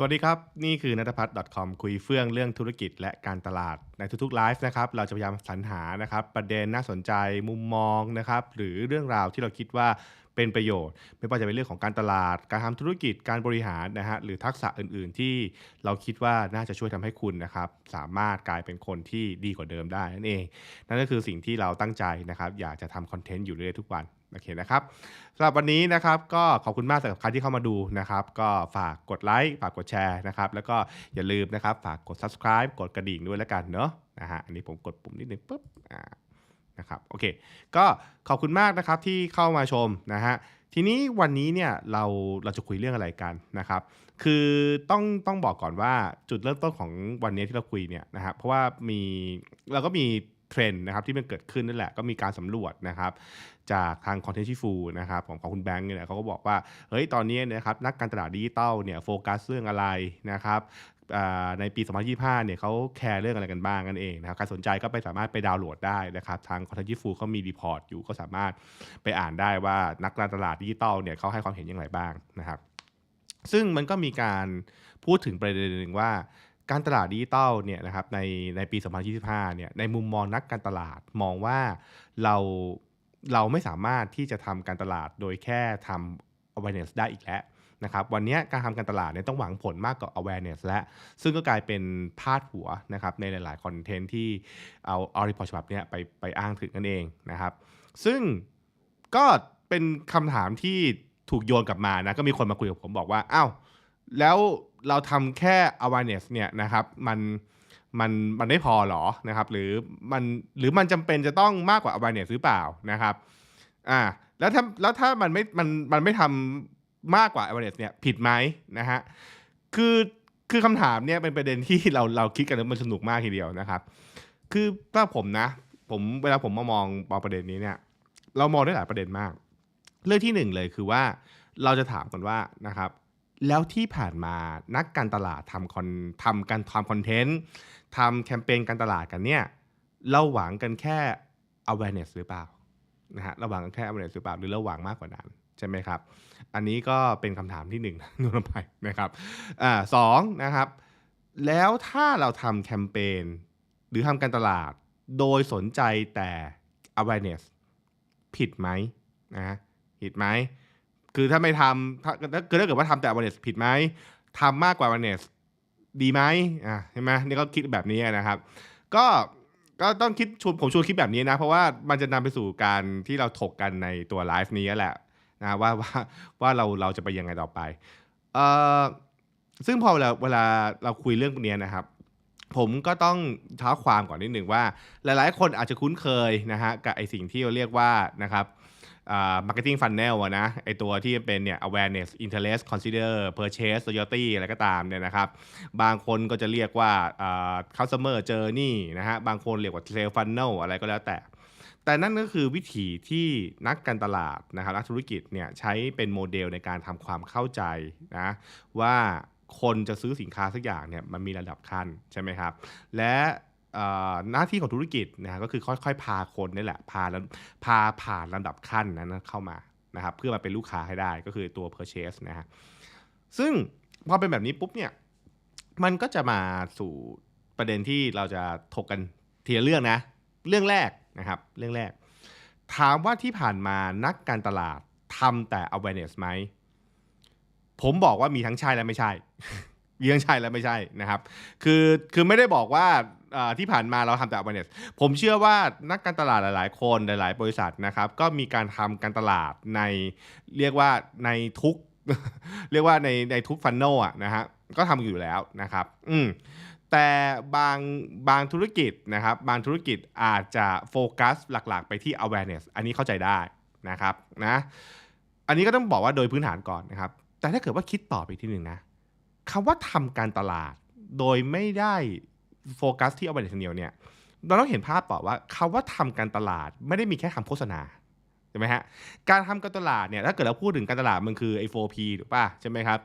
สวัสดีครับ นี่คือนัทพัฒน์ .com คุยเฟื่องเรื่องธุรกิจและการตลาดในทุกๆไลฟ์นะครับเราจะพยายามสรรหานะครับประเด็นน่าสนใจมุมมองนะครับหรือเรื่องราวที่เราคิดว่า เป็นประโยชน์ ไม่ว่าจะเป็นเรื่องของการตลาด การทำธุรกิจการบริหารนะฮะหรือทักษะอื่น ๆ ที่เราคิดว่าน่าจะช่วยทำให้คุณนะครับสามารถกลายเป็นคนที่ดีกว่าเดิมได้นั่นเอง นั่นก็คือสิ่งที่เราตั้งใจนะครับอยากจะทำคอนเทนต์อยู่เรื่อยๆทุกวันโอเคนะครับสำหรับวันนี้นะครับก็ขอบคุณมากสำหรับใครที่เข้ามาดูนะครับ ก็ฝากกดไลค์ฝากกดแชร์นะครับแล้วก็อย่าลืมนะครับฝากกด subscribe กดกระดิ่งด้วยแล้วกันเนาะนะฮะอันนี้ผมกดปุ่มนิดนึงปุ๊บอ่า นะครับโอเคก็ขอบคุณมากนะครับที่เข้ามาชมนะฮะทีนี้วันนี้เนี่ยเราเราจะคุยเรื่องอะไรกันนะครับ คือต้องต้องบอกก่อนว่าจุดเริ่มต้นของวันนี้ที่เราคุยเนี่ยนะครับเพราะว่ามีเราก็มีเทรนด์นะครับที่มันเกิดขึ้นนั่นแหละก็มีการสำรวจนะครับจากทางคอนเทนต์ชิฟูนะครับของของคุณแบงค์เนี่ยเขาก็บอกว่าเฮ้ยตอนนี้นะครับนักการตลาดดิจิตอลเนี่ยโฟกัสเรื่องอะไรนะครับ ในปี 2025 เนี่ยเขาแคร์เรื่องอะไรกันบ้างกันเองนะครับใครสนใจก็ไปสามารถไปดาวน์โหลดได้นะครับทางคอนเทนต์ชิฟูเขามีรีพอร์ตอยู่ก็สามารถไปอ่านได้ว่านักการตลาดดิจิตอลเนี่ยเขาให้ความเห็นอย่างไรบ้างนะครับซึ่งมันก็มีการพูดถึงประเด็นหนึ่งว่าการตลาดดิจิตอลเนี่ยนะครับในในปี 2025 เนี่ยในมุมมองนักการตลาดมองว่าเราเราไม่สามารถที่จะทำการตลาดโดยแค่ทำ awareness ได้อีกแล้ว นะครับวันนี้การทำการตลาดเนี่ยต้องหวังผลมากกว่า awareness และซึ่งก็กลายเป็นพาดหัวนะครับในหลาย ๆ คอนเทนต์ที่เอาเอารีพอร์ตฉบับเนี้ยไปไปอ้างถึงกันเองนะครับ ซึ่งก็เป็นคำถามที่ถูกโยนกลับมานะก็มีคนมาคุยกับผมบอกว่าอ้าวแล้วเราทำแค่ awareness เนี่ยนะครับมันมันมันไม่พอหรอนะครับ หรือมันหรือมันจำเป็นจะต้องมากกว่า awareness หรือเปล่านะครับอ่าแล้วถ้าแล้วถ้ามันไม่มันมันไม่ทำ มากกว่า awareness เนี่ยผิดไหมนะฮะคือคือคำถามเนี่ยเป็นประเด็นที่เราเราคิดกันแล้วมันสนุกมากทีเดียวนะครับ คือถ้าผมนะ ผมเวลาผมมามองมองประเด็นนี้เนี่ย เรามองได้หลายประเด็นมาก เรื่องที่หนึ่งเลยคือว่าเราจะถามกันว่านะครับแล้วที่ผ่านมานักการตลาดทำคอนทำการทำคอนเทนต์ทำแคมเปญการตลาดกันเนี่ยเราหวังกันแค่ awareness หรือเปล่านะฮะเราหวังกันแค่ awareness หรือเปล่าหรือเราหวังมากกว่านั้น ใช่ไหมครับ อันนี้ก็เป็นคำถามที่หนึ่งนุ่นไปนะครับอ่าสองนะครับ แล้วถ้าเราทำแคมเปญหรือทำการตลาดโดยสนใจแต่ awareness ผิดไหมนะผิดไหม คือถ้าไม่ทำถ้าถ้าเกิดว่าทำแต่ awareness ผิดไหมทำมากกว่า awareness ดีไหมอะใช่ไหมนี่ก็คิดแบบนี้นะครับ ก็ก็ต้องคิดชวนผมชวนคิดแบบนี้นะ เพราะว่ามันจะนำไปสู่การที่เราถกกันในตัวไลฟ์นี้แหละ นะว่าว่าว่าเราเราจะไปยังไงต่อไปเอ่อซึ่งพอเวลาเวลาเราคุยเรื่องพวกนี้นะครับ ผมก็ต้องเท้าความก่อนนิดหนึ่งว่า หลายๆ คนอาจจะคุ้นเคยนะฮะกับไอสิ่งที่เราเรียกว่านะครับอ่า marketing funnel อะนะไอตัวที่เป็นเนี่ย awareness interest consider purchase loyalty อะไรก็ตามเนี่ยนะครับบางคนก็จะเรียกว่า customer journey นะฮะบางคนเรียกว่า sales funnel อะไรก็แล้วแต่ แต่นั่นก็คือวิธีที่นักการตลาดนะครับนักธุรกิจเนี่ยใช้เป็นโมเดลในการทำความเข้าใจนะว่าคนจะซื้อสินค้าสักอย่างเนี่ยมันมีระดับขั้นใช่ไหมครับ และหน้าที่ของธุรกิจนะก็คือค่อยๆ พาคนนี่แหละพาแล้วพาผ่านลำดับขั้นนั้นเข้ามานะครับเพื่อมาเป็นลูกค้าให้ได้ก็คือตัว purchase นะฮะซึ่งพอเป็นแบบนี้ปุ๊บเนี่ยมันก็จะมาสู่ประเด็นที่เราจะถกกันทีละเรื่องนะ เรื่องแรก นะครับ เรื่องแรก ถามว่าที่ผ่านมานักการตลาดทำแต่ awareness ไหม ผมบอกว่ามีทั้งใช่และไม่ใช่มีทั้งใช่และไม่ใช่นะครับ คือคือไม่ได้บอกว่าที่ผ่านมาเราทำแต่ awareness ผมเชื่อว่านักการตลาดหลาย ๆ คนหลาย ๆ บริษัทนะครับ ก็มีการทำการตลาดในเรียกว่าในทุก เรียกว่าในในทุกฟันโนอะนะฮะก็ทำอยู่แล้วนะครับ อืม แต่บางบางธุรกิจนะครับ บางธุรกิจอาจจะโฟกัสหลักๆ ไปที่ awareness อันนี้เข้าใจได้นะครับนะอันนี้ก็ต้องบอกว่าโดยพื้นฐานก่อนนะครับ แต่ถ้าเกิดว่าคิดต่อไปทีหนึ่งนะคำว่าทำการตลาด โดยไม่ได้โฟกัสที่ awareness อย่างเดียวเนี่ยเราต้องเห็นภาพต่อว่าคำว่าทำการตลาดไม่ได้มีแค่ทำโฆษณาใช่ไหมฮะการทำการตลาดเนี่ยถ้าเกิดเราพูดถึงการตลาดมันคือไอ้ 4P ถูกป่ะใช่ไหมครับ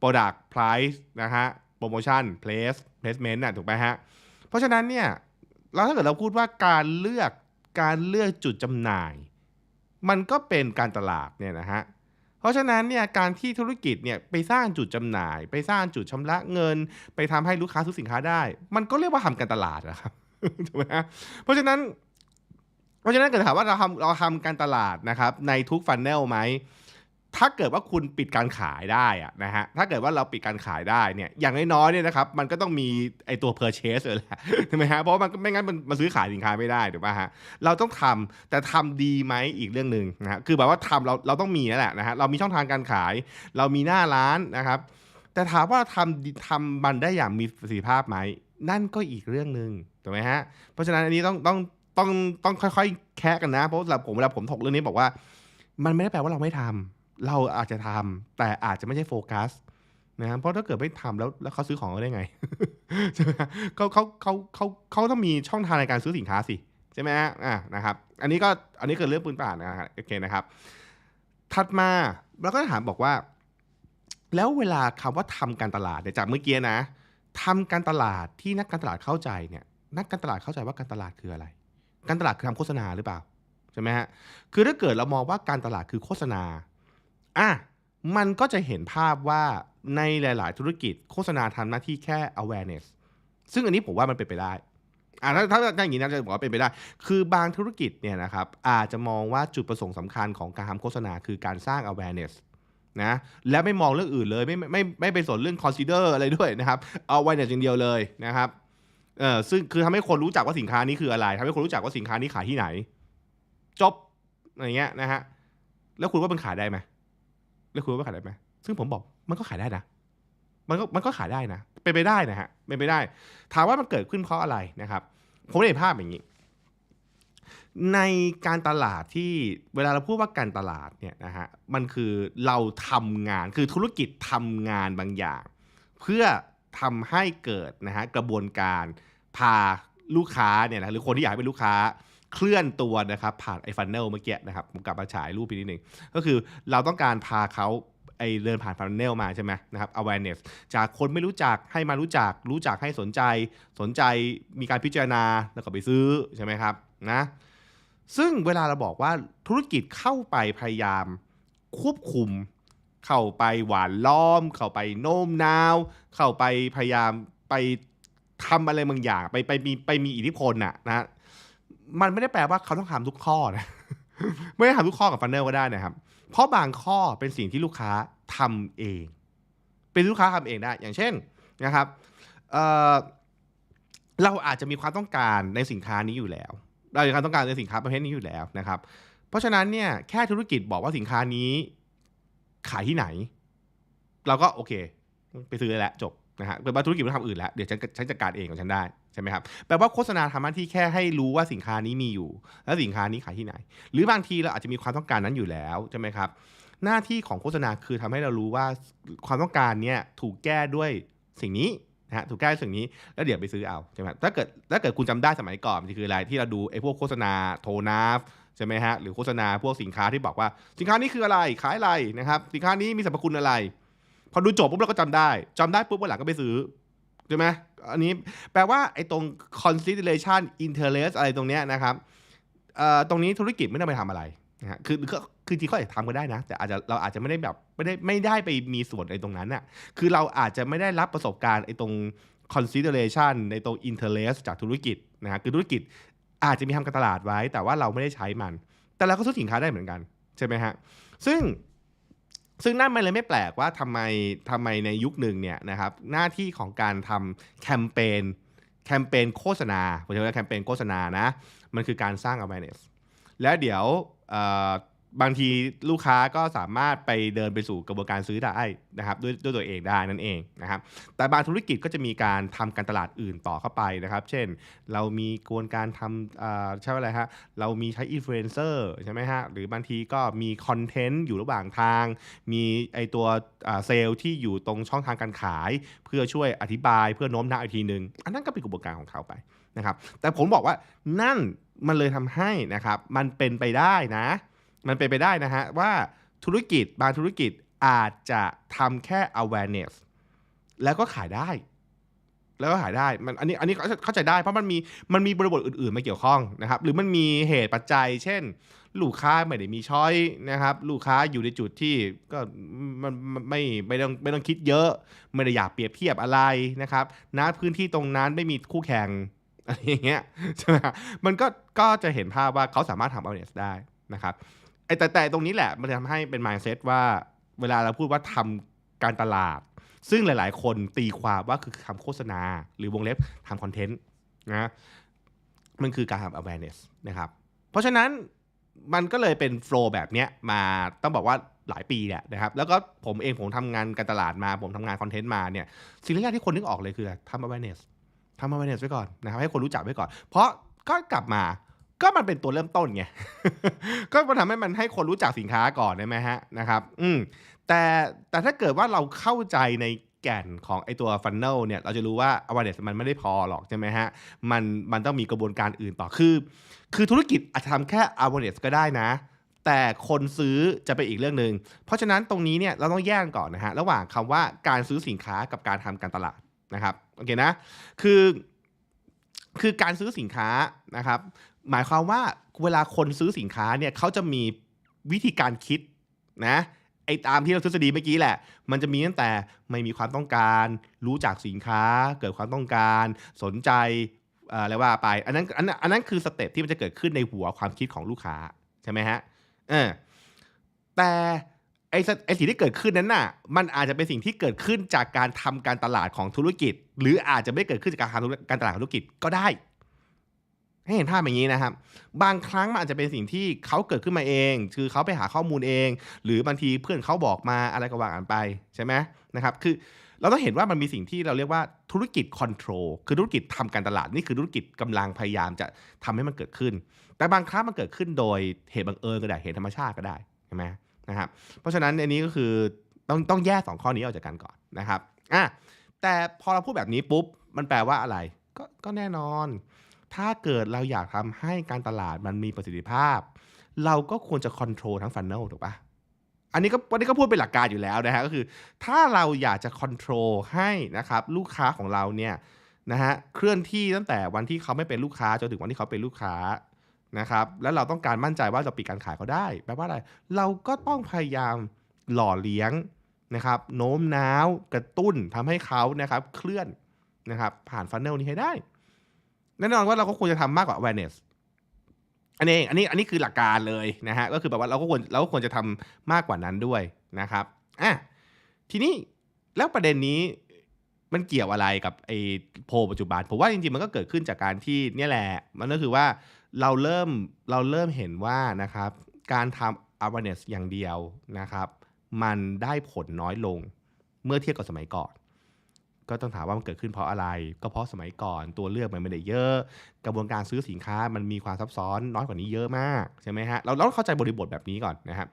product price นะฮะ promotion place placement น่ะถูกไหมฮะ เพราะฉะนั้นเนี่ยเราถ้าเกิดเราพูดว่าการเลือกการเลือกจุดจำหน่าย มันก็เป็นการตลาดเนี่ยนะฮะเพราะฉะนั้นเนี่ยการที่ธุรกิจเนี่ยไปสร้างจุดจำหน่าย ไปสร้างจุดชำระเงิน ไปทำให้ลูกค้าซื้อสินค้าได้ มันก็เรียกว่าทำการตลาดนะครับถูกไหมฮะเพราะฉะนั้น เพราะฉะนั้นเกิดถามว่าเราทำเราทำการตลาดนะครับในทุกฟันแนลไหม ถ้าเกิดว่าคุณปิดการขายได้อะนะฮะถ้าเกิดว่าเราปิดการขายได้เนี่ยอย่างน้อยๆเนี่ยนะครับมันก็ต้องมีไอตัว purchase เลยแหละใช่ไหมฮะเพราะว่ามันไม่งั้นมันมาซื้อขายสินค้าไม่ได้ถูกป่ะฮะเราต้องทำแต่ทำดีไหมอีกเรื่องหนึ่งนะฮะคือแบบว่าทำเราเราต้องมีนั่นแหละนะฮะเรามีช่องทางการขาย เรามีหน้าร้านนะครับ แต่ถามว่าทำทำมันได้อย่างมีประสิทธิภาพไหมนั่นก็อีกเรื่องหนึ่งถูกไหมฮะเพราะฉะนั้นอันนี้ต้องต้องต้องต้องค่อยๆ แคะกันนะเพราะสำหรับผมเวลาผมถกเรื่องนี้บอกว่า มันไม่ได้แปลว่าเราไม่ทำ เราอาจจะทำแต่อาจจะไม่ใช่โฟกัสนะครับเพราะถ้าเกิดไม่ทำแล้วแล้วเขาซื้อของเราได้ไงใช่ไหมเขาเขาเขาเขาเขาต้องมีช่องทางในการซื้อสินค้าสิใช่ไหมฮะอะนะครับ อันนี้ก็อันนี้คือเรื่องปืนป่านะครับโอเคนะครับ ถัดมาเราก็ถามบอกว่า แล้วเวลาคำว่าทำการตลาดเนี่ยจากเมื่อกี้นะทำการตลาดที่นักการตลาดเข้าใจเนี่ยนักการตลาดเข้าใจว่าการตลาดคืออะไร การตลาดคือทำโฆษณาหรือเปล่าใช่ไหมฮะคือถ้าเกิดเรามองว่าการตลาดคือโฆษณา อะมันก็จะเห็นภาพว่าในหลาย ๆ ธุรกิจโฆษณาทำหน้าที่แค่ awareness ซึ่งอันนี้ผมว่ามันเป็นไปได้อ่าถ้าถ้าอย่างนี้นะจะบอกว่าเป็นไปได้ คือบางธุรกิจเนี่ยนะครับอาจจะมองว่าจุดประสงค์สำคัญของการทำโฆษณาคือการสร้าง awareness นะและไม่มองเรื่องอื่นเลยไม่ไม่ไม่ไม่ไปสนเรื่อง consider อะไรด้วยนะครับเอา awareness อย่างเดียวเลยนะครับเออซึ่งคือทำให้คนรู้จักว่าสินค้านี้คืออะไรทำให้คนรู้จักว่าสินค้านี้ขายที่ไหน จบอะไรเงี้ยนะฮะแล้วคุณว่ามันขายได้ไหม แล้วคุณว่าขายได้ไหมซึ่งผมบอกมันก็ขายได้นะ มันก็มันก็ขายได้นะเป็นไปได้นะฮะเป็นไปได้ ถามว่ามันเกิดขึ้นเพราะอะไรนะครับ ผมเห็นภาพอย่างนี้ ในการตลาดที่เวลาเราพูดว่าการตลาดเนี่ยนะฮะมันคือเราทำงานคือธุรกิจทำงานบางอย่าง เพื่อทำให้เกิดนะฮะกระบวนการพาลูกค้าเนี่ยนะหรือคนที่อยากเป็นลูกค้า เคลื่อนตัวนะครับ ผ่านไอ้ฟันเนลเมื่อกี้นะครับผมกลับมาฉายรูปอีกนิดหนึ่งก็คือเราต้องการพาเขาไอเดินผ่านฟันเนลมาใช่ไหมนะครับ awareness จากคนไม่รู้จักให้มารู้จัก รู้จักให้สนใจ สนใจมีการพิจารณาแล้วก็ไปซื้อใช่ไหมครับนะซึ่งเวลาเราบอกว่าธุรกิจเข้าไปพยายามควบคุม เข้าไปหวานล้อม เข้าไปโน้มน้าว เข้าไปพยายามไปทำอะไรบางอย่าง ไปไปมีไปมีอิทธิพลน่ะนะ มันไม่ได้แปลว่าเขาต้องทำทุกข้อนะไม่ได้ทำทุกข้อกับฟันเนลก็ได้นะครับ เพราะบางข้อเป็นสิ่งที่ลูกค้าทำเอง เป็นลูกค้าทำเองได้ อย่างเช่นนะครับเเราอาจจะมีความต้องการในสินค้านี้อยู่แล้ว เรามีความต้องการในสินค้าประเภทนี้อยู่แล้วนะครับ เพราะฉะนั้นเนี่ยแค่ธุรกิจบอกว่าสินค้านี้ขายที่ไหน เราก็โอเค ไปซื้อแล้วจบนะฮะเป็นว่าธุรกิจไม่ทำอื่นแล้ว เดี๋ยวฉันฉันจัดการเองของฉันได้ ใช่ไหมครับแปลว่าโฆษณาทำหน้าที่แค่ให้รู้ว่าสินค้านี้มีอยู่ แล้วสินค้านี้ขายที่ไหน หรือบางทีเราอาจจะมีความต้องการนั้นอยู่แล้วใช่ไหมครับหน้าที่ของโฆษณาคือทำให้เรารู้ว่าความต้องการเนี้ยถูกแก้ด้วยสิ่งนี้นะฮะถูกแก้ด้วยสิ่งนี้แล้วเดี๋ยวไปซื้อเอาใช่ไหมถ้าเกิดถ้าเกิดคุณจำได้สมัยก่อนมันคืออะไรที่เราดูไอ้พวกโฆษณาโทนาฟใช่ไหมฮะหรือโฆษณาพวกสินค้าที่บอกว่า สินค้านี้คืออะไรขายอะไรนะครับสินค้านี้มีสรรพคุณอะไร พอดูจบปุ๊บเราก็จำได้จำได้ปุ๊บวันหลังก็ไปซื้อ ใช่ไหมอันนี้แปลว่าไอ้ตรง consideration interest อะไรตรงเนี้ยนะครับเอ่อตรงนี้ธุรกิจไม่ต้องไปทำอะไรนะฮะคือคือจริงๆเขาอาจจะทำก็ได้นะ แต่อาจจะเราอาจจะไม่ได้แบบไม่ได้ไม่ได้ไปมีส่วนในตรงนั้นน่ะคือเราอาจจะไม่ได้รับประสบการณ์ไอ้ตรง consideration ในตรง interest จากธุรกิจนะฮะคือธุรกิจอาจจะมีทำการตลาดไว้ แต่ว่าเราไม่ได้ใช้มัน แต่เราก็ซื้อสินค้าได้เหมือนกัน ใช่ไหมฮะซึ่ง ซึ่งนั่นมันเลยไม่แปลกว่าทำไมทำไมในยุคหนึ่งเนี่ยนะครับหน้าที่ของการทำแคมเปญแคมเปญโฆษณาผมจะเรียกแคมเปญโฆษณานะ มันคือการสร้าง awareness แล้วเดี๋ยว บางทีลูกค้าก็สามารถไปเดินไปสู่กระบวนการซื้อได้นะครับด้วยด้วยตัวเองได้นั่นเองนะครับ แต่บางธุรกิจก็จะมีการทำการตลาดอื่นต่อเข้าไปนะครับ เช่น เรามีกระบวนการทำอ่าใช่ว่าอะไรฮะเรามีใช้อินฟลูเอนเซอร์ใช่ไหมฮะหรือบางทีก็มีคอนเทนต์อยู่ระหว่างทาง มีไอตัวเซลล์ที่อยู่ตรงช่องทางการขาย เพื่อช่วยอธิบายเพื่อโน้มน้าวอีกทีหนึ่งอันนั้นก็เป็นกระบวนการของเขาไปนะครับ แต่ผมบอกว่านั่นมันเลยทำให้นะครับมันเป็นไปได้นะ มันเป็นไปได้นะฮะว่าธุรกิจบางธุรกิจอาจจะทำแค่ awareness แล้วก็ขายได้ แล้วก็ขายได้มันอันนี้อันนี้เข้าใจได้เพราะมันมีมันมีบริบทอื่นๆมาเกี่ยวข้องนะครับ หรือมันมีเหตุปัจจัย เช่น ลูกค้าไม่ได้มีช้อยนะครับ ลูกค้าอยู่ในจุดที่ก็มันไม่ไม่ต้องไม่ต้องคิดเยอะ ไม่ได้อยากเปรียบเทียบอะไรนะครับณพื้นที่ตรงนั้นไม่มีคู่แข่งอะไรอย่างเงี้ยใช่ไหมมันก็ก็จะเห็นภาพว่าเขาสามารถทำ awareness ได้นะครับ ไอ้แต่แต่ตรงนี้แหละ มันจะทำให้เป็น mindset ว่าเวลาเราพูดว่าทำการตลาด ซึ่งหลาย ๆ คนตีความว่าคือทำโฆษณา หรือวงเล็บทำคอนเทนต์นะมันคือการทำ awareness นะครับ เพราะฉะนั้นมันก็เลยเป็นโฟล์แบบเนี้ยมาต้องบอกว่าหลายปีแหละนะครับ แล้วก็ผมเองผมทำงานการตลาดมา ผมทำงานคอนเทนต์มาเนี่ยสิ่งแรกที่คนนึกออกเลยคือทำ awareness ทำ awareness ไว้ก่อนนะครับให้คนรู้จักไว้ก่อน เพราะก็กลับมา ก็มันเป็นตัวเริ่มต้นไง ก็มันทำให้มันให้คนรู้จักสินค้าก่อนได้ไหมฮะนะครับ อืมแต่แต่ถ้าเกิดว่าเราเข้าใจในแก่นของไอตัวฟันเนลเนี่ย เราจะรู้ว่า awareness มันไม่ได้พอหรอกใช่ไหมฮะ มันมันต้องมีกระบวนการอื่นต่อ คือ คือธุรกิจอาจจะทำแค่ awareness ก็ได้นะ แต่คนซื้อจะเป็นอีกเรื่องหนึ่ง เพราะฉะนั้นตรงนี้เนี่ยเราต้องแยกก่อนนะฮะ ระหว่างคำว่าการซื้อสินค้ากับการทำการตลาดนะครับ โอเคนะ คือ คือการซื้อสินค้านะครับ หมายความว่าเวลาคนซื้อสินค้าเนี่ยเขาจะมีวิธีการคิดนะไอ้ตามที่เราทฤษฎีเมื่อกี้แหละ มันจะมีตั้งแต่ไม่มีความต้องการ รู้จักสินค้า เกิดความต้องการ สนใจอะไรว่าไป อันนั้นอันนั้นอันนั้นคือสเต็ปที่มันจะเกิดขึ้นในหัวความคิดของลูกค้า ใช่ไหมฮะเออแต่ ไอ้ไอ้สิ่งที่เกิดขึ้นนั้นน่ะ มันอาจจะเป็นสิ่งที่เกิดขึ้นจากการทำการตลาดของธุรกิจ หรืออาจจะไม่เกิดขึ้นจากการทำการตลาดของธุรกิจก็ได้ ให้เห็นภาพอย่างนี้นะครับ บางครั้งมันอาจจะเป็นสิ่งที่เขาเกิดขึ้นมาเอง คือเขาไปหาข้อมูลเอง หรือบางทีเพื่อนเขาบอกมาอะไรก็ว่ากันไปใช่ไหมนะครับ คือเราต้องเห็นว่ามันมีสิ่งที่เราเรียกว่าธุรกิจคอนโทรลคือธุรกิจทำการตลาดนี่คือธุรกิจกำลังพยายามจะทำให้มันเกิดขึ้น แต่บางครั้งมันเกิดขึ้นโดยเหตุบังเอิญก็ได้เหตุธรรมชาติก็ได้ใช่ไหม นะครับเพราะฉะนั้นอันนี้ก็คือต้องต้องแยกสองข้อนี้ออกจากกันก่อนนะครับอะแต่พอเราพูดแบบนี้ปุ๊บมันแปลว่าอะไรก็ก็แน่นอน ถ้าเกิดเราอยากทำให้การตลาดมันมีประสิทธิภาพ เราก็ควรจะคอนโทรลทั้งฟันเนลถูกปะอันนี้ก็วันนี้ก็พูดเป็นหลักการอยู่แล้วนะฮะก็คือถ้าเราอยากจะคอนโทรลให้นะครับลูกค้าของเราเนี่ยนะฮะเคลื่อนที่ตั้งแต่วันที่เขาไม่เป็นลูกค้าจนถึงวันที่เขาเป็นลูกค้า นะครับแล้วเราต้องการมั่นใจว่าจะปิดการขายเขาได้แปลว่าอะไร เราก็ต้องพยายามหล่อเลี้ยงนะครับโน้มน้าวกระตุ้นทำให้เขานะครับเคลื่อนนะครับผ่านฟันเนลนี้ให้ได้ แน่นอนว่าเราก็ควรจะทำมากกว่า awareness อันนี้อันนี้อันนี้คือหลักการเลยนะฮะก็คือแบบว่าเราก็ควรเราก็ควรจะทำมากกว่านั้นด้วยนะครับอะทีนี้แล้วประเด็นนี้มันเกี่ยวอะไรกับไอ้โพปัจจุบันผมว่าจริงๆมันก็เกิดขึ้นจากการที่เนี่ยแหละ มันก็คือว่า เราเริ่มเราเริ่มเห็นว่านะครับการทำ awareness อย่างเดียวนะครับ มันได้ผลน้อยลงเมื่อเทียบกับสมัยก่อน ก็ต้องถามว่ามันเกิดขึ้นเพราะอะไร ก็เพราะสมัยก่อนตัวเลือกมันไม่ได้เยอะ กระบวนการซื้อสินค้ามันมีความซับซ้อนน้อยกว่านี้เยอะมากใช่ไหมฮะเราเราเข้าใจบริบทแบบนี้ก่อนนะครับ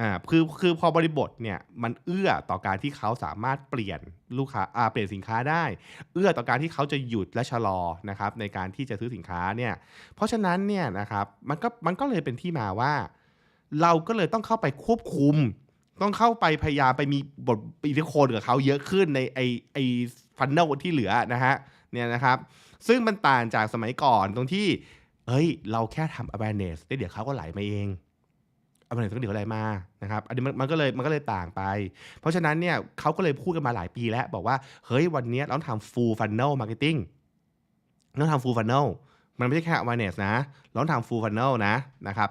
อ่าคือคือพอบริบทเนี่ยมันเอื้อต่อการที่เขาสามารถเปลี่ยนลูกค้าอ่าเปลี่ยนสินค้าได้ เอื้อต่อการที่เขาจะหยุดและชะลอนะครับในการที่จะซื้อสินค้าเนี่ยเพราะฉะนั้นเนี่ยนะครับมันก็มันก็เลยเป็นที่มาว่า เราก็เลยต้องเข้าไปควบคุม ต้องเข้าไปพยายามไปมีบทอิทธิพลกับเขาเยอะขึ้นในไอไอฟันเนลที่เหลือนะฮะเนี่ยนะครับซึ่งมันต่างจากสมัยก่อนตรงที่เอ้ย เราแค่ทำ awareness ได้เดี๋ยวเขาก็ไหลมาเอง awareness ก็เดี๋ยวอะไหลมานะครับอันนี้มันก็เลยมันก็เลยต่างไป เพราะฉะนั้นเนี่ยเขาก็เลยพูดกันมาหลายปีแล้ว บอกว่าเฮ้ยวันนี้เราต้องทำ full funnel marketing ต้องทำ full funnel มันไม่ใช่แค่ awareness นะเราต้องทำ full funnel นะนะครับ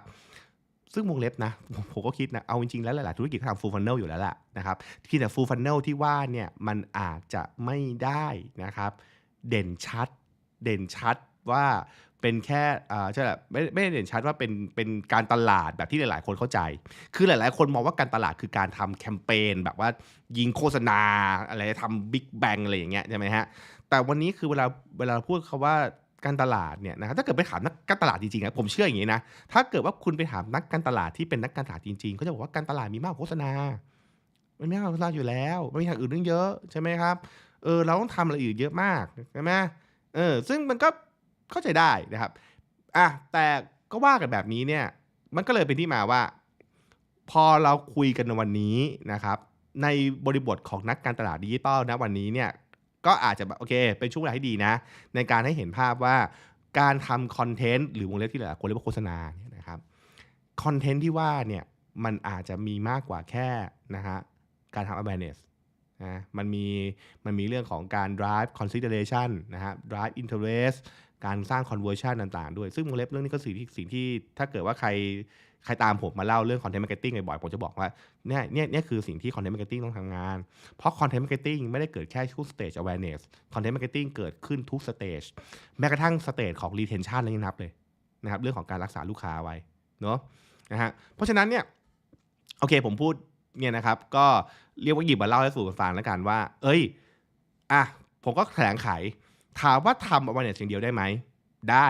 ซึ่งวงเล็บนะผมก็คิดนะ เอาจริงๆแล้วหลายๆธุรกิจเขาทำ full funnel อยู่แล้วล่ะนะครับที่แต่ full funnel ที่ว่าเนี่ยมันอาจจะไม่ได้นะครับ เด่นชัดเด่นชัดว่า เป็นแค่อ่าใช่แหละไม่ไม่ได้เด่นชัดว่าเป็นเป็นการตลาดแบบที่หลาย ๆ คนเข้าใจ คือหลาย ๆ คนมองว่าการตลาดคือการทำแคมเปญแบบว่ายิงโฆษณาอะไรทำบิ๊กแบงอะไรอย่างเงี้ยใช่ไหมฮะแต่วันนี้คือเวลาเวลาพูดคาว่าการตลาดเนี่ยนะครับถ้าเกิดไปถามนักการตลาดจริงๆนะผมเชื่ออย่างนี้นะถ้าเกิดว่าคุณไปถามนักการตลาดที่เป็นนักการตลาดจริงๆเขาจะบอกว่าการตลาดมีมากโฆษณามันมีมากกว่าโฆษณาอยู่แล้วมันมีอย่างอื่นเรื่องเยอะใช่ไหมครับเออเราต้องทำอะไรอื่นเยอะมากใช่ไหมเออซึ่งมันก็ เข้าใจได้นะครับอะแต่ก็ว่ากันแบบนี้เนี่ยมันก็เลยเป็นที่มาว่า พอเราคุยกันในวันนี้นะครับในบริบทของนักการตลาดดิจิตอลนะวันนี้เนี่ยก็อาจจะแบบโอเค เป็นช่วงเวลาที่ดีนะ ในการให้เห็นภาพว่าการทำคอนเทนต์หรือวงเล็บที่หลายคนเรียกว่าโฆษณาเนี่ยนะครับคอนเทนต์ที่ว่าเนี่ยมันอาจจะมีมากกว่าแค่นะฮะการทำ awareness นะมันมีมันมีเรื่องของการ drive consideration นะฮะ drive interest การสร้าง conversion ต่างๆ ด้วย ซึ่งวงเล็บเรื่องนี้ก็สิ่งที่สิ่งที่ถ้าเกิดว่าใครใครตามผมมาเล่าเรื่อง content marketing บ่อยๆผมจะบอกว่าเนี่ยเนี่ยเนี่ยคือสิ่งที่ content marketing ต้องทำงาน เพราะ content marketing ไม่ได้เกิดแค่ทุก stage awareness content marketing เกิดขึ้นทุก stage แม้กระทั่ง stage ของ retention เลยนับเลยนะครับเรื่องของการรักษาลูกค้าไว้เนาะนะฮะเพราะฉะนั้นเนี่ยโอเคผมพูดเนี่ยนะครับก็เรียกว่าหยิบมาเล่าให้สู่กันฟังแล้วกันว่า เอ้ยอะผมก็แถลงไข ถามว่าทำ awareness อย่างเดียวได้ไหม ได้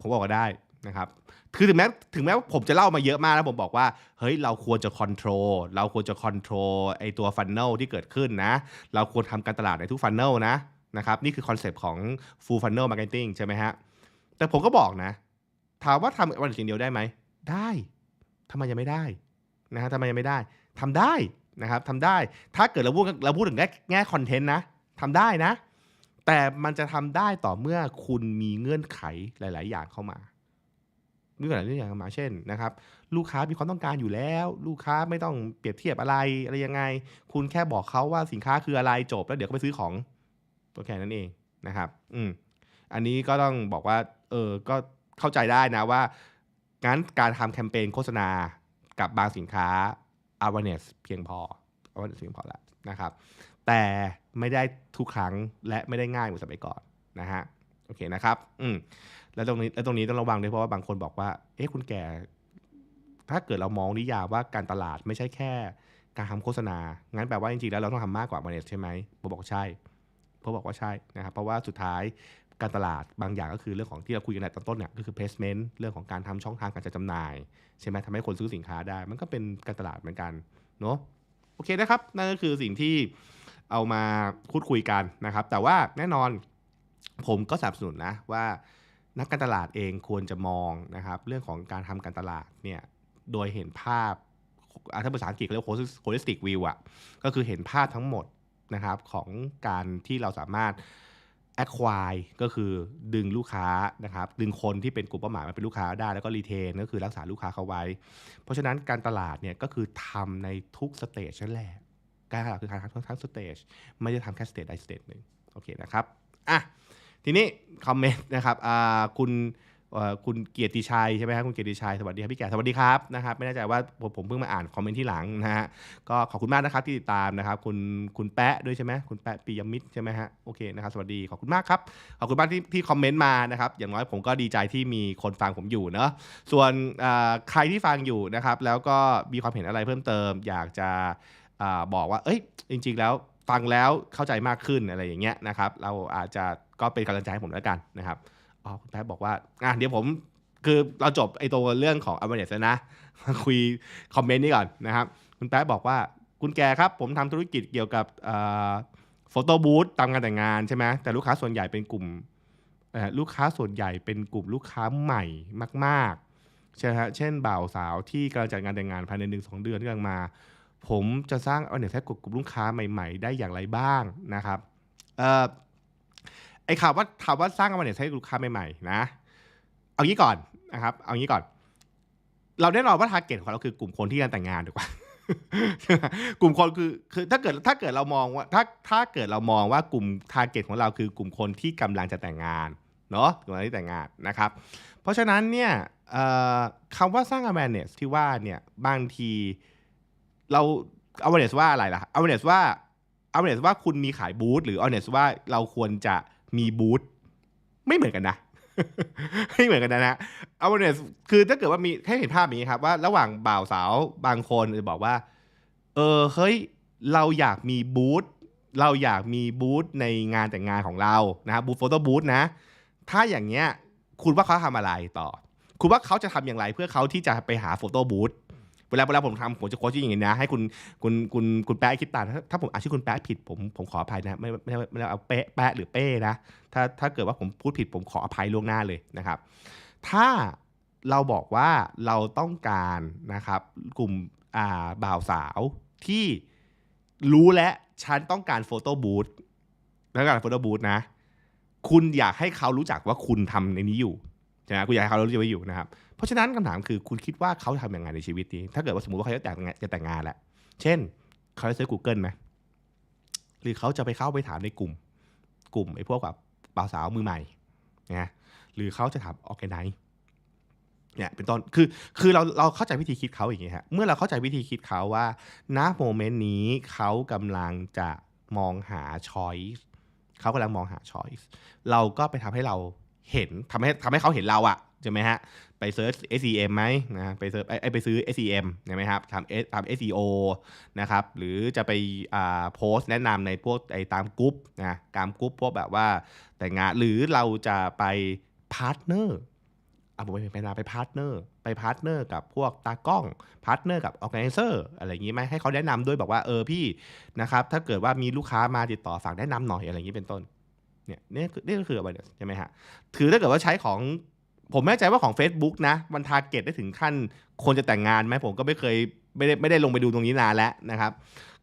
ผมบอกว่าได้นะครับคือถึงแม้ถึงแม้ว่าผมจะเล่ามาเยอะมากแล้วผมบอกว่าเฮ้ยเราควรจะ control เราควรจะ control ไอตัว funnel ที่เกิดขึ้นนะ เราควรทำการตลาดในทุก funnel นะนะครับนี่คือคอนเซปต์ของ full funnel marketing ใช่ไหมฮะแต่ผมก็บอกนะ ถามว่าทำวันสิ่งเดียวได้ไหม ได้ทำไมยังไม่ได้นะฮะทำไมยังไม่ได้ทำได้นะครับทำได้ถ้าเกิดเราพูดเราพูดถึงแง่แง่คอนเทนต์นะทำได้นะ แต่มันจะทำได้ต่อเมื่อคุณมีเงื่อนไขหลาย ๆ อย่างเข้ามาเงื่อนไขหลายอย่างเข้ามาเช่นนะครับ ลูกค้ามีความต้องการอยู่แล้ว ลูกค้าไม่ต้องเปรียบเทียบอะไรอะไรยังไง คุณแค่บอกเขาว่าสินค้าคืออะไรจบ แล้วเดี๋ยวก็ไปซื้อของตัวแค่นั้นเองนะครับ อืมอันนี้ก็ต้องบอกว่า เออก็เข้าใจได้นะว่างั้นการทำแคมเปญโฆษณากับบางสินค้า awareness เพียงพอ awareness เพียงพอแล้วนะครับ แต่ไม่ได้ทุกครั้งและไม่ได้ง่ายเหมือนสมัยก่อนนะฮะโอเคนะครับอืมแล้วตรงนี้แล้วตรงนี้ต้องระวังด้วยเพราะว่าบางคนบอกว่า เอ๊ะคุณแก่ ถ้าเกิดเรามองนิยามว่าการตลาดไม่ใช่แค่ การทำโฆษณา งั้นแปลว่าจริงๆแล้วเราต้องทำมากกว่า awareness ใช่ไหมผมบอกใช่ผมบอกว่าใช่นะครับ เพราะว่าสุดท้ายการตลาดบางอย่างก็คือเรื่องของที่เราคุยกันในตอนต้นเนี่ยก็คือ placement เรื่องของการทำช่องทางการจัดจำหน่าย ใช่ไหมทำให้คนซื้อสินค้าได้ มันก็เป็นการตลาดเหมือนกันเนาะโอเคนะครับนั่นก็คือสิ่งที่ เอามาพูดคุยกันนะครับ แต่ว่าแน่นอนผมก็สนับสนุนนะว่านักการตลาดเองควรจะมองนะครับเรื่องของการทำการตลาดเนี่ยโดยเห็นภาพอะถ้าภาษาอังกฤษเขาเรียกว่า holistic view อะก็คือเห็นภาพทั้งหมดนะครับของการที่เราสามารถ acquire ก็คือดึงลูกค้านะครับดึงคนที่เป็นกลุ่มเป้าหมายมาเป็นลูกค้าได้แล้วก็ retain ก็คือรักษาลูกค้าเขาไว้ เพราะฉะนั้นการตลาดเนี่ยก็คือทำในทุกสเตจนั่นแหละ การตลาดคือการทำทั้งสเตจไม่ได้ทำแค่สเตจใดสเตจหนึ่งโอเคนะครับอะทีนี้คอมเมนต์นะครับอ่าคุณอ่อคุณเกียรติชัยใช่ไหมครับคุณเกียรติชัยสวัสดีครับพี่แก่สวัสดีครับนะครับไม่แน่ใจว่าผมผมเพิ่งมาอ่านคอมเมนต์ที่หลังนะฮะก็ขอบคุณมากนะครับที่ติดตามนะครับคุณคุณแปะด้วยใช่ไหมคุณแปะปียมิตรใช่ไหมฮะโอเคนะครับสวัสดีขอบคุณมากครับขอบคุณมากที่ที่คอมเมนต์มานะครับอย่างน้อยผมก็ดีใจที่มีคนฟังผมอยู่เนาะส่วนอ่าใครที่ฟังอยู่นะครับแล้วก็มีความเห็นอะไรเพิ่มเติม อยากจะ บอกว่า เอ้ย จริง ๆ แล้วฟังแล้วเข้าใจมากขึ้นอะไรอย่างเงี้ยนะครับ เราอาจจะก็เป็นกำลังใจให้ผมแล้วกันนะครับอ๋อคุณแป๊บบอกว่าอะเดี๋ยวผมคือเราจบไอ้ตัวเรื่องของ awareness แล้วนะ มาคุยคอมเมนต์นี้ก่อนนะครับ คุณแป๊บบอกว่าคุณแกครับ ผมทำธุรกิจเกี่ยวกับโฟโต้บูธตามงานแต่งงานใช่ไหมแต่ลูกค้าส่วนใหญ่เป็นกลุ่มลูกค้าส่วนใหญ่เป็นกลุ่มลูกค้าใหม่มากๆใช่ฮะเช่นบ่าวสาวที่กำลังจัดงานแต่งงานภายในหนึ่งสองเดือนที่กำลังมา ผมจะสร้างเอาเนี่ยแท้กลุ่มลูกค้าใหม่ ๆ ได้อย่างไรบ้างนะครับเอ่อไอ้ข่าวว่าถามว่าสร้างเอาเนี่ยให้ลูกค้าใหม่ๆนะ เอางี้ก่อนนะครับ เอางี้ก่อน เราแน่นอนว่าทาร์เก็ตของเราคือกลุ่มคนที่กำลังแต่งงานถูกป่ะกลุ่มคนคือคือถ้าเกิดถ้าเกิดเรามองว่าถ้าถ้าเกิดเรามองว่ากลุ่มทาร์เก็ตของเราคือกลุ่มคนที่กำลังจะแต่งงานเนาะกำลุ่มคนที่แต่งงานนะครับ เพราะฉะนั้นเนี่ยคำว่าสร้าง awareness ที่ว่าเนี่ยบางที เรา awareness ว่าอะไรล่ะ awareness ว่า awareness ว่าคุณมีขายบูธหรือ awareness ว่าเราควรจะมีบูธไม่เหมือนกันนะไม่เหมือนกันนะนะ awareness คือถ้าเกิดว่ามีให้เห็นภาพนี้ครับว่าระหว่างบ่าวสาวบางคนจะบอกว่า เออเฮ้ยเราอยากมีบูธเราอยากมีบูธในงานแต่งงานของเรานะครับบูธโฟโต้บูธนะ ถ้าอย่างเงี้ยคุณว่าเขาทำอะไรต่อ คุณว่าเขาจะทำอย่างไรเพื่อเขาที่จะไปหาโฟโต้บูธ เวลาเวลาผมทำผมจะโค้ชอย่างนี้นะ ให้คุณคุณคุณคุณแป๊ะคิดตามถ้าถ้าผมอ่านชื่อคุณแป๊ะผิดผมผมขออภัยนะไม่ไม่ไม่ไม่ได้เอาเป๊ะแป๊ะหรือเป้นะถ้าถ้าเกิดว่าผมพูดผิดผมขออภัยล่วงหน้าเลยนะครับ ถ้าเราบอกว่าเราต้องการนะครับกลุ่มอ่าบ่าวสาวที่รู้และฉันต้องการโฟโต้บูธแล้วการโฟโต้บูธนะ คุณอยากให้เขารู้จักว่าคุณทำในนี้อยู่ใช่ไหมคุณอยากให้เขารู้จักว่าอยู่นะครับ เพราะฉะนั้นคำถามคือคุณคิดว่าเขาทำยังไงในชีวิตนี้ ถ้าเกิดว่าสมมติว่าเขาจะแต่งงานจะแต่งงานแหละเช่น เขาจะซื้อ Google ไหมหรือเขาจะไปเข้าไปถามในกลุ่ม กลุ่มไอ้พวกแบบบ่าวสาวมือใหม่นะหรือเขาจะถามออแกไนเนี่ยเป็นต้นคือคือเราเราเข้าใจวิธีคิดเขาอย่างนี้ฮะเมื่อเราเข้าใจวิธีคิดเขาว่าณโมเมนต์นี้เขากำลังจะมองหาช้อยส์เขากำลังมองหาช้อยส์เราก็ไปทำให้เราเห็นทำให้ทำให้เขาเห็นเราอะใช่ไหมฮะ ไปเซิร์ช SEM ไหมนะไปเซิร์ชไอไปซื้อ SEM ใช่ไหมครับทำทำ SEO นะครับ หรือจะไปอ่าโพสต์แนะนำในพวกไอตามกรุ๊ปนะตามกรุ๊ปพวกแบบว่าแต่งงานหรือเราจะไปพาร์ทเนอร์อะผมไปเป็นไปพาร์ทเนอร์ไปพาร์ทเนอร์กับพวกตากล้องพาร์ทเนอร์กับออแกไนเซอร์อะไรอย่างนี้ไหมให้เขาแนะนำด้วยบอกว่าเออพี่นะครับถ้าเกิดว่ามีลูกค้ามาติดต่อฝากแนะนำหน่อยอะไรอย่างนี้เป็นต้นเนี่ยนี่นี่ก็คืออะไรใช่ไหมฮะถือถ้าเกิดว่าใช้ของ ผมไม่แน่ใจว่าของ Facebook นะมันทาร์เก็ตได้ถึงขั้นคนจะแต่งงานไหมผมก็ไม่เคยไม่ได้ไม่ได้ลงไปดูตรงนี้นานแล้วนะครับ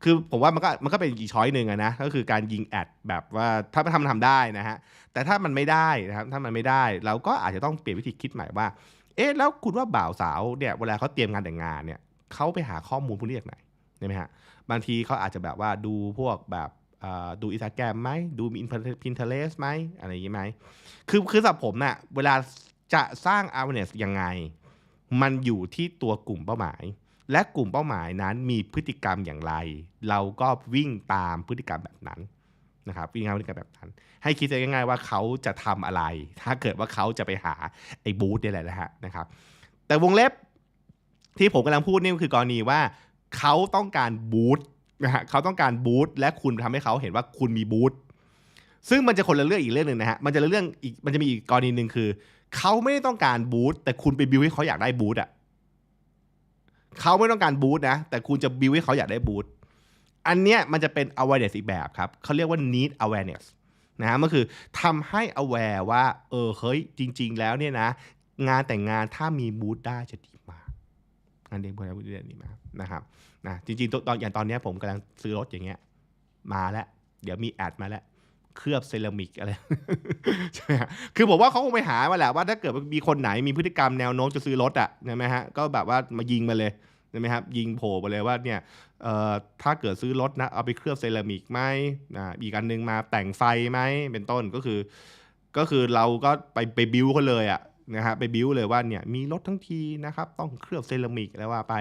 คือผมว่ามันก็มันก็เป็นอีกช้อยหนึ่งอะนะ ก็คือการยิงแอดแบบว่าถ้าทำทำได้นะฮะ แต่ถ้ามันไม่ได้นะครับ ถ้ามันไม่ได้ เราก็อาจจะต้องเปลี่ยนวิธีคิดใหม่ว่า เอ๊ะ แล้วคุณว่าบ่าวสาวเนี่ยเวลาเขาเตรียมงานแต่งงานเนี่ยเขาไปหาข้อมูลพวกนี้จากไหนใช่ไหมฮะ บางทีเขาอาจจะแบบว่าดูพวกแบบดูอินสตาแกรมไหมดูมีพินเทเลสไหมอะไรอย่างนี้ไหมคือคือสำหรับผมเนะ่ะเวลา จะสร้าง awareness ยังไง มันอยู่ที่ตัวกลุ่มเป้าหมาย และกลุ่มเป้าหมายนั้นมีพฤติกรรมอย่างไร เราก็วิ่งตามพฤติกรรมแบบนั้นนะครับวิ่งตามพฤติกรรมแบบนั้น ให้คิดง่ายๆว่าเขาจะทำอะไร ถ้าเกิดว่าเขาจะไปหาไอ้บูธนี่แหละนะฮะนะครับ แต่วงเล็บที่ผมกำลังพูดนี่คือกรณีว่าเขาต้องการบูธนะฮะเขาต้องการบูธและคุณทำให้เขาเห็นว่าคุณมีบูธซึ่งมันจะคนละเรื่องอีกเรื่องหนึ่งนะฮะมันจะเรื่องอีกมันจะมีอีกกรณีหนึ่งคือ เขาไม่ได้ต้องการบูธแต่คุณไปบิวให้เขาอยากได้บูธอะเขาไม่ต้องการบูธนะ แต่คุณจะบิวให้เขาอยากได้บูธอันเนี้ยมันจะเป็น awareness อีกแบบครับเขาเรียกว่า need awareness นะฮะมันคือทำให้ aware ว่า เออเฮ้ยจริง ๆ แล้วเนี่ยนะ งานแต่งงานถ้ามีบูธได้จะดีมากงานเด็กบริบูธได้ดีมากนะครับนะจริงๆตอนอย่างตอนนี้ผมกำลังซื้อรถอย่างเงี้ยมาแล้ว เดี๋ยวมีแอดมาแล้ว เคลือบเซรามิกอะไรใช่ไหมคือผมว่าเขาคงไปหามาแหละว่าถ้าเกิดมีคนไหนมีพฤติกรรมแนวโน้มจะซื้อรถอะใช่ไหมฮะก็แบบว่ามายิงมาเลยใช่ไหมครับยิงโผล่ไปเลยว่าเนี่ยเอ่อถ้าเกิดซื้อรถนะเอาไปเคลือบเซรามิกไหมอีกอันนึงมาแต่งไฟไหมเป็นต้นก็คือ ก็คือเราก็ไปไปบิวเขาเลยอะนะฮะไปบิวเลยว่าเนี่ยมีรถทั้งทีนะครับต้องเคลือบเซรามิกแล้วว่าไป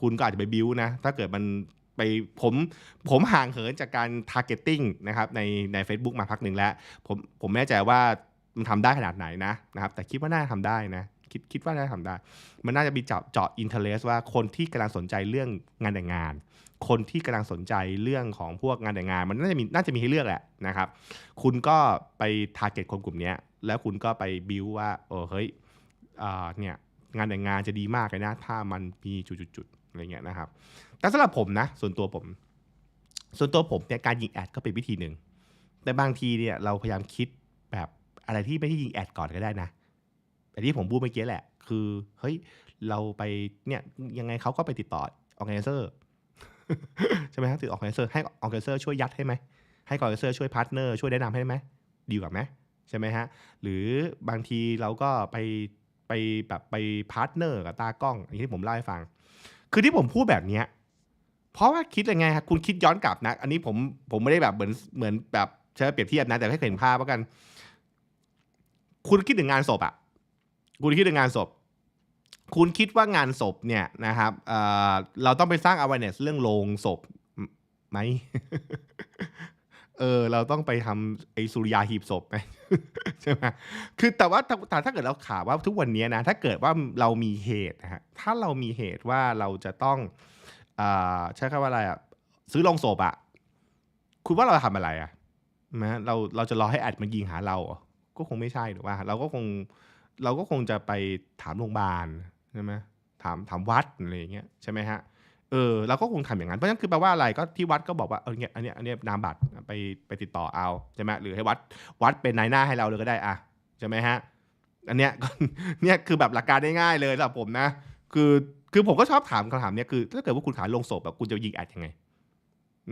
คุณก็อาจจะไปบิวนะถ้าเกิดมัน ไปผมผมห่างเหินจากการ targeting นะครับในใน Facebook มาพักหนึ่งแล้ว ผมผมไม่แน่ใจว่ามันทำได้ขนาดไหนนะนะครับ แต่คิดว่าน่าทำได้นะคิดคิดว่าน่าทำได้ มันน่าจะมีเจาะเจาะอินเทอร์เว่าคนที่กำลังสนใจเรื่องงานแต่งงาน คนที่กำลังสนใจเรื่องของพวกงานแต่งงาน มันน่าจะมีน่าจะมีให้เลือกแหละนะครับ คุณก็ไปทาร์เก็ตคนกลุ่มนี้แล้วคุณก็ไปบิวว่าเออเฮ้ยเนี่ยงานแต่งงานจะดีมากเลยนะ ถ้ามันมีจุดๆ อะไรเงี้ยนะครับ แต่สำหรับผมนะ ส่วนตัวผม ส่วนตัวผมเนี่ยการยิงแอดก็เป็นวิธีหนึ่ง แต่บางทีเนี่ยเราพยายามคิดแบบอะไรที่ไม่ใช่ยิงแอดก่อนก็ได้นะแต่ที่ผมพูดเมื่อกี้แหละ คือเฮ้ยเราไปเนี่ยยังไงเขาก็ไปติดต่อออแกไนเซอร์ใช่ไหมครับติดออแกไนเซอร์ให้ออแกไนเซอร์ช่วยยัดให้ไหมให้ออแกไนเซอร์ช่วยพาร์ทเนอร์ช่วยแนะนำให้ไหมดีกว่าไหมใช่ไหมฮะหรือบางทีเราก็ไปไปแบบไปพาร์ทเนอร์กับตากล้องอย่างที่ผมเล่าให้ฟัง คือที่ผมพูดแบบเนี้ยเพราะว่าคิดยังไงครับคุณคิดย้อนกลับนะ อันนี้ผมผมไม่ได้แบบเหมือนเหมือนแบบใช้เปรียบเทียบนะ แต่ให้เห็นภาพว่ากัน คุณคิดถึงงานศพอะคุณคิดถึงงานศพ คุณคิดว่างานศพเนี่ยนะครับเเราต้องไปสร้าง awareness เรื่องโรงศพไหม เออเราต้องไปทำไอสุริยาหีบศพไหมใช่ไหมคือแต่ว่าแต่ถ้าเกิดเราข่าวว่าทุกวันนี้นะถ้าเกิดว่าเรามีเหตุนะฮะถ้าเรามีเหตุว่าเราจะต้องใช้คำว่าอะไรอะซื้อลงศพอะคุณว่าเราทำอะไรอะนะเราเราจะรอให้แอดมันยิงหาเราก็คงไม่ใช่หรือว่า เราก็คงเราก็คงจะไปถามโรงพยาบาลใช่ไหมถามถามวัดอะไรอย่างเงี้ยใช่ไหมฮะ เออเราก็คงทำอย่างนั้นเพราะฉะนั้นคือแปลว่าอะไรก็ที่วัดก็บอกว่าเออเนี่ยอันนี้อันนี้นามบัตรไปไปติดต่อเอาใช่ไหมหรือให้วัดวัดเป็นนายหน้าให้เราเลยก็ได้อะใช่ไหมฮะอันเนี้ยเนี่ยคือแบบหลักการง่ายๆเลยสำหรับผมนะ คือคือผมก็ชอบถามคำถามเนี้ยคือถ้าเกิดว่าคุณขายลงศพแบบคุณจะยิงแอดยังไง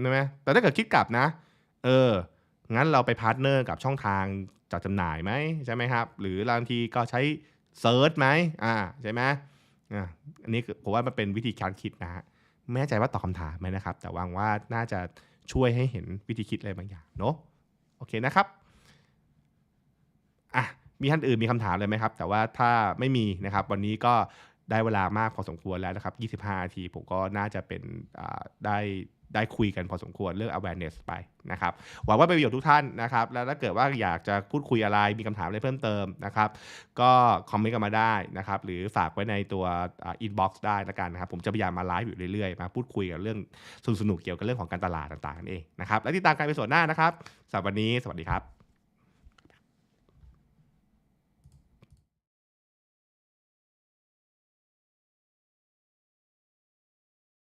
ใช่ไหมแต่ถ้าเกิดคิดกลับนะ เออ งั้นเราไปพาร์ทเนอร์กับช่องทางจัดจำหน่ายไหมใช่ไหมครับ หรือบางทีก็ใช้เซิร์ชไหมอ่าใช่ไหมอ่าอันนี้ผมว่ามันเป็นวิธีการคิดนะฮะ ไม่แน่ใจว่าตอบคำถามไหมนะครับ แต่หวังว่าน่าจะช่วยให้เห็นวิธีคิดอะไรบางอย่างเนาะโอเคนะครับอะมีท่านอื่นมีคำถามเลยไหมครับ แต่ว่าถ้าไม่มีนะครับ วันนี้ก็ได้เวลามากพอสมควรแล้วนะครับ 25นาทีผมก็น่าจะเป็นได้ ได้คุยกันพอสมควรเรื่อง awareness ไปนะครับหวังว่าเป็นประโยชน์ทุกท่านนะครับ แล้วถ้าเกิดว่าอยากจะพูดคุยอะไรมีคำถามอะไรเพิ่มเติมนะครับ ก็คอมเมนต์กันมาได้นะครับ หรือฝากไว้ในตัวอินบ็อกซ์ได้ละกันนะครับ ผมจะพยายามมาไลฟ์อยู่เรื่อยๆ มาพูดคุยกับเรื่องสนุกๆเกี่ยวกับเรื่องของการตลาดต่างๆนั่นเองนะครับ และติดตามการไปส่วนหน้านะครับสำหรับวันนี้สวัสดีครับ